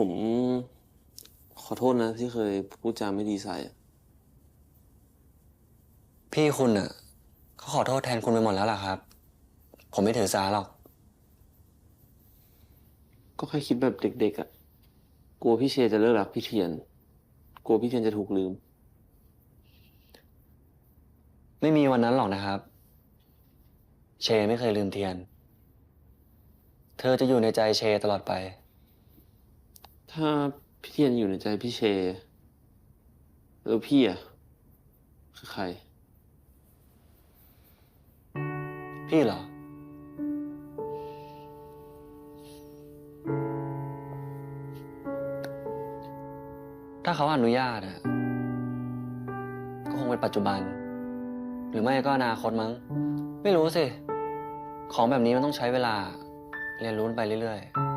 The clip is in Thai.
ผมขอโทษนะที่เคยพูดจาไม่ดีใส่อะพี่คุณอะเขาขอโทษแทนคุณไปหมดแล้วล่ะครับ ผมไม่ถือสาหรอก ก็แค่คิดแบบเด็กๆอะกลัวพี่เชยจะเลิกรักพี่เทียน กลัวพี่เทียนจะถูกลืม ไม่มีวันนั้นหรอกนะครับ เชไม่เคยลืมเทียน เธอจะอยู่ในใจเชตลอดไป ถ้าพี่เทียนอยู่ในใจพี่เช แล้วพี่อะ คือใคร พี่เหรอ ถ้าเขาอนุญาตอะก็คงเป็นปัจจุบัน หรือไม่ก็อนาคตมั้ง ไม่รู้สิ ของแบบนี้มันต้องใช้เวลา เรียนรู้ไปเรื่อย ๆ